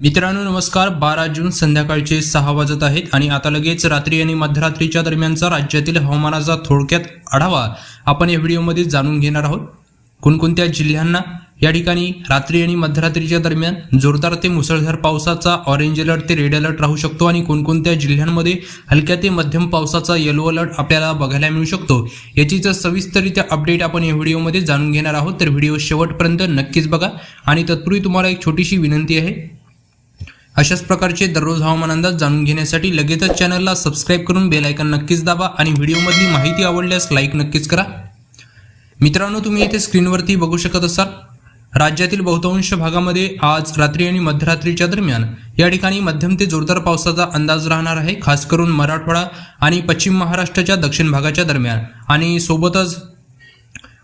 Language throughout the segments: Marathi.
मित्रांनो नमस्कार. बारा जून संध्याकाळचे सहा वाजत आहेत आणि आता लगेच रात्री आणि मध्यरात्रीच्या दरम्यानचा राज्यातील हवामानाचा थोडक्यात आढावा आपण या व्हिडिओमध्ये जाणून घेणार आहोत. कोणकोणत्या जिल्ह्यांना या ठिकाणी रात्री आणि मध्यरात्रीच्या दरम्यान जोरदार ते मुसळधार पावसाचा ऑरेंज अलर्ट ते रेड अलर्ट राहू शकतो आणि कोणकोणत्या जिल्ह्यांमध्ये हलक्या ते मध्यम पावसाचा येलो अलर्ट आपल्याला बघायला मिळू शकतो याची जर सविस्तरित्या अपडेट आपण या व्हिडिओमध्ये जाणून घेणार आहोत. तर व्हिडिओ शेवटपर्यंत नक्कीच बघा आणि तत्पूर्वी तुम्हाला एक छोटीशी विनंती आहे. अशाच प्रकारचे दररोज हवामान अंदाज जाणून घेण्यासाठी लगेचच चॅनलला सबस्क्राईब करून बेलायकन नक्कीच दाबा आणि व्हिडिओमधली माहिती आवडल्यास लाईक नक्कीच करा. मित्रांनो तुम्ही इथे स्क्रीनवरती बघू शकत असाल राज्यातील बहुतांश भागामध्ये आज रात्री आणि मध्यरात्रीच्या दरम्यान या ठिकाणी मध्यम ते जोरदार पावसाचा अंदाज राहणार आहे खास करून मराठवाडा आणि पश्चिम महाराष्ट्राच्या दक्षिण भागाच्या दरम्यान. आणि सोबतच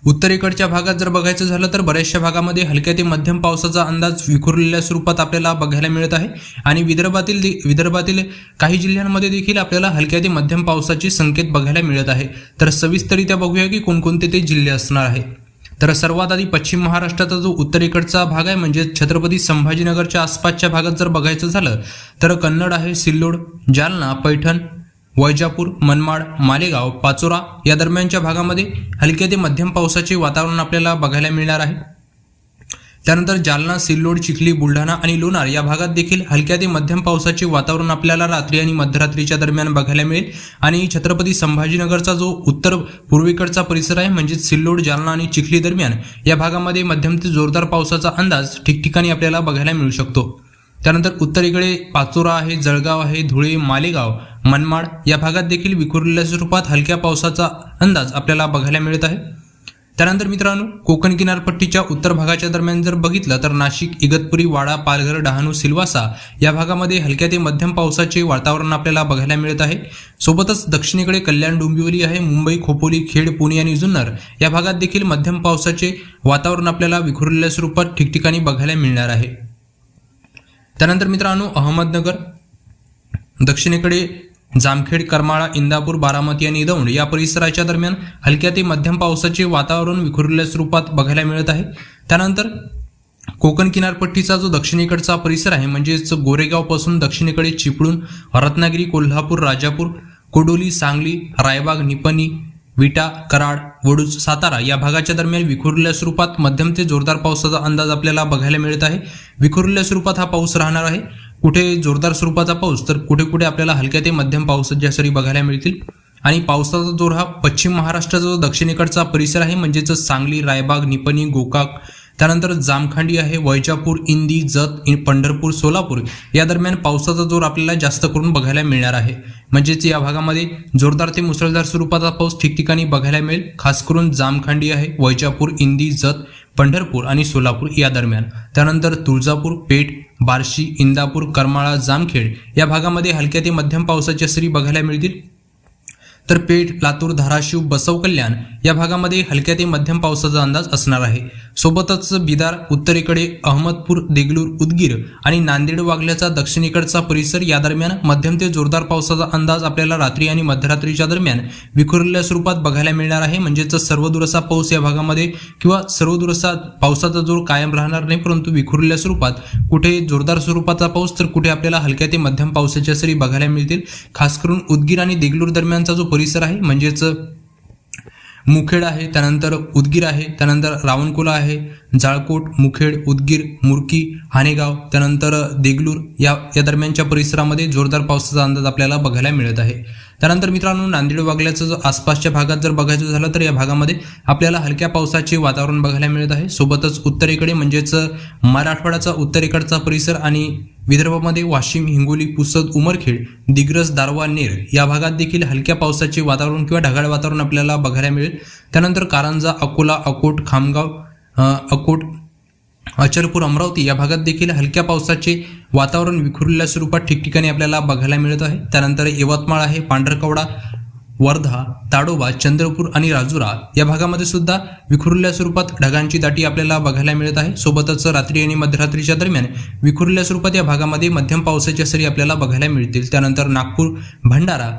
उत्तरेकडच्या भागात जर बघायचं झालं तर बऱ्याचशा भागामध्ये हलक्या ते मध्यम पावसाचा अंदाज विखुरलेल्या स्वरूपात आपल्याला बघायला मिळत आहे. आणि विदर्भातील दे- विदर्भातील काही जिल्ह्यांमध्ये देखील आपल्याला हलक्या ते मध्यम पावसाचे संकेत बघायला मिळत आहे. तर सविस्तरित्या बघूया की कोणकोणते ते जिल्हे असणार आहे. तर सर्वात आधी पश्चिम महाराष्ट्राचा जो उत्तरेकडचा भाग आहे म्हणजे छत्रपती संभाजीनगरच्या आसपासच्या भागात जर बघायचं झालं तर कन्नड आहे सिल्लोड जालना पैठण वैजापूर मनमाड मालेगाव पाचोरा या दरम्यानच्या भागामध्ये हलक्या ते मध्यम पावसाचे वातावरण आपल्याला बघायला मिळणार आहे. त्यानंतर जालना सिल्लोड चिखली बुलढाणा आणि लोणार या भागात देखील हलक्या ते मध्यम पावसाचे वातावरण आपल्याला रात्री आणि मध्यरात्रीच्या दरम्यान बघायला मिळेल. आणि छत्रपती संभाजीनगरचा जो उत्तर पूर्वेकडचा परिसर आहे म्हणजेच सिल्लोड जालना आणि चिखली दरम्यान या भागामध्ये मध्यम ते जोरदार पावसाचा अंदाज ठिकठिकाणी आपल्याला बघायला मिळू शकतो. त्यानंतर उत्तरेकडे पाचोरा आहे जळगाव आहे धुळे मालेगाव मनमाड या भागात देखील विखुरलेल्या स्वरूपात हलक्या पावसाचा अंदाज आपल्याला बघायला मिळत आहे. त्यानंतर मित्रांनो कोकण किनारपट्टीच्या उत्तर भागाच्या दरम्यान जर बघितलं तर नाशिक इगतपुरी वाडा पालघर डहाणू सिल्वासा या भागामध्ये हलक्या ते मध्यम पावसाचे वातावरण आपल्याला बघायला मिळत आहे. सोबतच दक्षिणेकडे कल्याण डोंबिवली आहे मुंबई खोपोली खेड पुणे आणि जुन्नर या भागात देखील मध्यम पावसाचे वातावरण आपल्याला विखुरलेल्या स्वरूपात ठिकठिकाणी बघायला मिळणार आहे. त्यानंतर मित्रांनो अहमदनगर दक्षिणेकडे जामखेड करमाळा इंदापूर बारामती आणि दौंड या परिसराच्या दरम्यान हलक्या ते मध्यम पावसाचे वातावरण विखुरलेल्या स्वरूपात बघायला मिळत आहे. त्यानंतर कोकण किनारपट्टीचा जो दक्षिणेकडचा परिसर आहे म्हणजेच गोरेगावपासून दक्षिणेकडे चिपळूण रत्नागिरी कोल्हापूर राजापूर कोडोली सांगली रायबाग निपणी विटा कराड वडूज सातारा या भागाच्या दरम्यान विखुरलेल्या स्वरूपात मध्यम ते जोरदार पावसाचा अंदाज आपल्याला बघायला मिळत आहे. विखुरलेल्या स्वरूपात हा पाऊस राहणार आहे. कुठे जोरदार स्वरूपाचा पाऊस तर कुठे कुठे आपल्याला हलक्या ते मध्यम पावसाच्या सरी बघायला मिळतील. आणि पावसाचा जोर हा पश्चिम महाराष्ट्राचा जो दक्षिणेकडचा परिसर आहे म्हणजेच सांगली रायबाग निपणी गोकाक त्यानंतर जामखांडी आहे वैजापूर इंदी जत इन- पंढरपूर सोलापूर या दरम्यान पावसाचा जोर आपल्याला जास्त करून बघायला मिळणार आहे. म्हणजेच या भागामध्ये जोरदार ते मुसळधार स्वरूपाचा पाऊस ठिकठिकाणी बघायला मिळेल. खास करून जामखांडी आहे वैजापूर इंदी जत पंढरपूर आणि सोलापूर या दरम्यान. त्यानंतर तुळजापूर पेठ बार्शी इंदापूर करमाळा जामखेड या भागामध्ये हलक्या ते मध्यम पावसाच्या सरी बघायला मिळतील. तर पेठ लातूर धाराशिव बसव कल्याण या भागामध्ये हलक्या ते मध्यम पावसाचा अंदाज असणार आहे. सोबतच बिदार उत्तरेकडे अहमदपूर देगलूर उदगीर आणि नांदेड वागल्याचा दक्षिणेकडचा परिसर या दरम्यान मध्यम ते जोरदार पावसाचा अंदाज आपल्याला रात्री आणि मध्यरात्रीच्या दरम्यान विखुरलेल्या स्वरूपात बघायला मिळणार आहे. म्हणजेच सर्वदूर असा पाऊस या भागामध्ये किंवा सर्वदूर असा पावसाचा जोर कायम राहणार नाही परंतु विखुरलेल्या स्वरूपात कुठे जोरदार स्वरूपाचा पाऊस तर कुठे आपल्याला हलक्या ते मध्यम पावसाच्या सरी बघायला मिळतील. खास करून उदगीर आणि देगलूर दरम्यानचा जो परिसर आहे म्हणजेच मुखेड आहे त्यानंतर उदगीर आहे त्यानंतर रावणकुला आहे जाळकोट मुखेड उदगीर मुरकी हानेगाव त्यानंतर देगलूर या या दरम्यानच्या परिसरामध्ये जोरदार पावसाचा अंदाज आपल्याला बघायला मिळत आहे. त्यानंतर मित्रांनो नांदेड वागल्याचं जर आसपासच्या भागात जर बघायचं झालं तर या भागामध्ये आपल्याला हलक्या पावसाचे वातावरण बघायला मिळत आहे. सोबतच उत्तरेकडे म्हणजेच मराठवाड्याचा उत्तरेकडचा परिसर आणि विदर्भामध्ये वाशिम हिंगोली पुसद उमरखेड दिग्रस दारवा नेर या भागात देखील हलक्या पावसाचे वातावरण किंवा ढगाळ वातावरण आपल्याला बघायला मिळेल. त्यानंतर कारंजा अकोला अकोट खामगाव अकोट अचलपूर अमरावती या भागात देखील हलक्या पावसाचे वातावरण विखुरलेल्या स्वरूपात ठिकठिकाणी आपल्याला बघायला मिळत आहे. त्यानंतर यवतमाळ आहे पांढरकवडा वर्धा ताडोबा चंद्रपूर आणि राजुरा या भागामध्ये सुद्धा विखुरलेल्या स्वरूपात ढगांची दाटी आपल्याला बघायला मिळत आहे. सोबतच रात्री आणि मध्यरात्रीच्या दरम्यान विखुरलेल्या स्वरूपात या भागामध्ये मध्यम पावसाच्या सरी आपल्याला बघायला मिळतील. त्यानंतर नागपूर भंडारा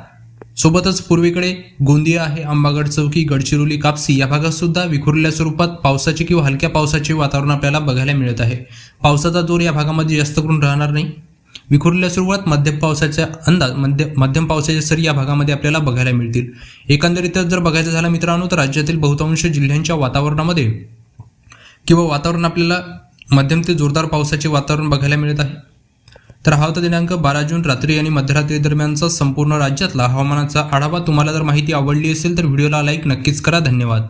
सोबतच पूर्वेकडे गोंदिया आहे आंबागड चौकी गडचिरोली कापसी या भागात सुद्धा विखुरलेल्या स्वरूपात पावसाचे किंवा हलक्या पावसाचे वातावरण आपल्याला बघायला मिळत आहे. पावसाचा जोर या भागामध्ये जास्त करून राहणार नाही. विखुरलेल्या सुरुवात मध्यम पावसाचा अंदाज मध्य मध्यम पावसाच्या सरी या भागामध्ये आपल्याला बघायला मिळतील. एकंदरीतच जर बघायचं झालं मित्रांनो तर राज्यातील बहुतांश जिल्ह्यांच्या वातावरणामध्ये किंवा वातावरण आपल्याला मध्यम ते जोरदार पावसाचे वातावरण बघायला मिळत आहे. तर हा होता दिनांक बारा जून रात्री आणि मध्यरात्री दरम्यानचा संपूर्ण राज्यातला हवामानाचा आढावा. तुम्हाला जर माहिती आवडली असेल तर व्हिडिओला लाईक नक्कीच करा. धन्यवाद.